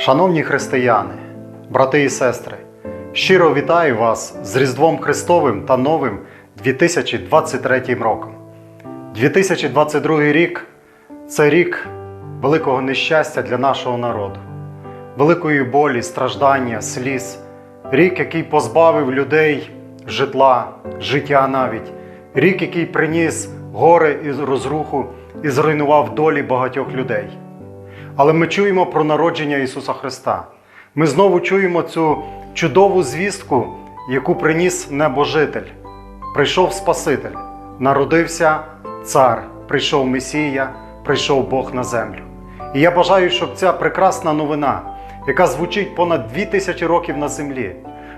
Шановні християни, брати і сестри, щиро вітаю вас з Різдвом Христовим та новим 2023 роком. 2022 рік це рік великого нещастя для нашого народу, великої болі, страждання, сліз, рік, який позбавив людей житла, життя навіть, рік, який приніс горе і розруху і зруйнував долі багатьох людей. Але ми чуємо про народження Ісуса Христа. Ми знову чуємо цю чудову звістку, яку приніс небожитель. Прийшов Спаситель, народився цар, прийшов Месія, прийшов Бог на землю. І я бажаю, щоб ця прекрасна новина, яка звучить понад дві тисячі років на землі,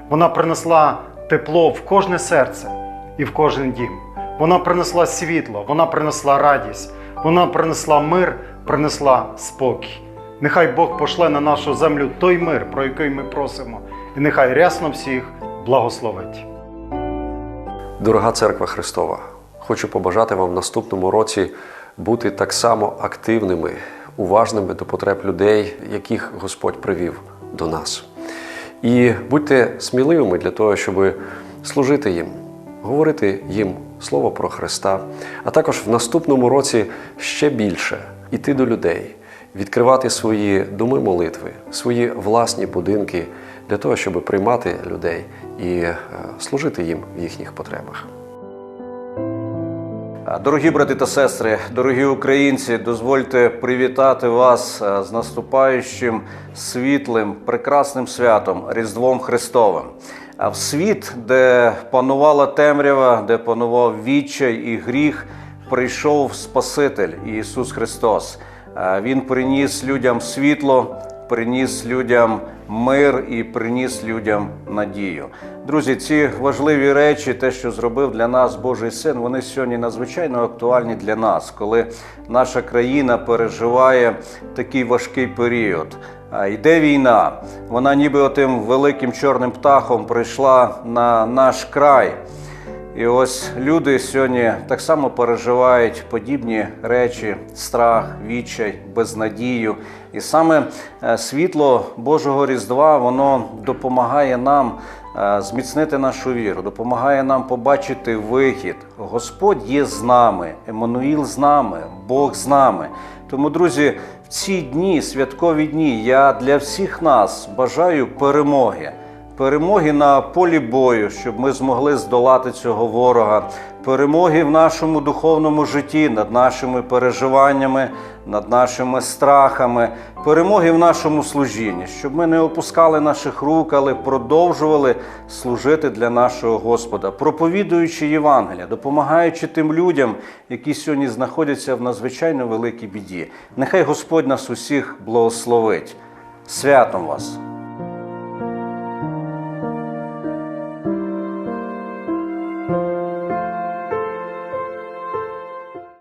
вона принесла тепло в кожне серце і в кожен дім. Вона принесла світло, вона принесла радість, вона принесла мир, принесла спокій. Нехай Бог пошле на нашу землю той мир, про який ми просимо, і нехай рясно всіх благословить. Дорога церква Христова, хочу побажати вам в наступному році бути так само активними, уважними до потреб людей, яких Господь привів до нас. І будьте сміливими для того, щоб служити їм, говорити їм слово про Христа, а також в наступному році ще більше іти до людей, відкривати свої доми молитви, свої власні будинки для того, щоб приймати людей і е, служити їм в їхніх потребах. Дорогі брати та сестри, дорогі українці, дозвольте привітати вас е, з наступаючим світлим, прекрасним святом Різдвом Христовим. А в світ, де панувала темрява, де панував відчай і гріх, прийшов Спаситель Ісус Христос. Він приніс людям світло, приніс людям мир і приніс людям надію. Друзі, ці важливі речі, те, що зробив для нас Божий син, вони сьогодні надзвичайно актуальні для нас, коли наша країна переживає такий важкий період. Йде війна, вона ніби отим великим чорним птахом прийшла на наш край. І ось люди сьогодні так само переживають подібні речі: страх, відчай, безнадію. І саме е, світло Божого Різдва воно допомагає нам е, зміцнити нашу віру, допомагає нам побачити вихід. Господь є з нами, Еммануїл з нами, Бог з нами. Тому, друзі, в ці дні, святкові дні, я для всіх нас бажаю перемоги. Перемоги на полі бою, щоб ми змогли здолати цього ворога, перемоги в нашому духовному житті над нашими переживаннями, над нашими страхами, перемоги в нашому служінні, щоб ми не опускали наших рук, але продовжували служити для нашого Господа, проповідуючи Євангелія, допомагаючи тим людям, які сьогодні знаходяться в надзвичайно великій біді. Нехай Господь нас усіх благословить. Святом вас!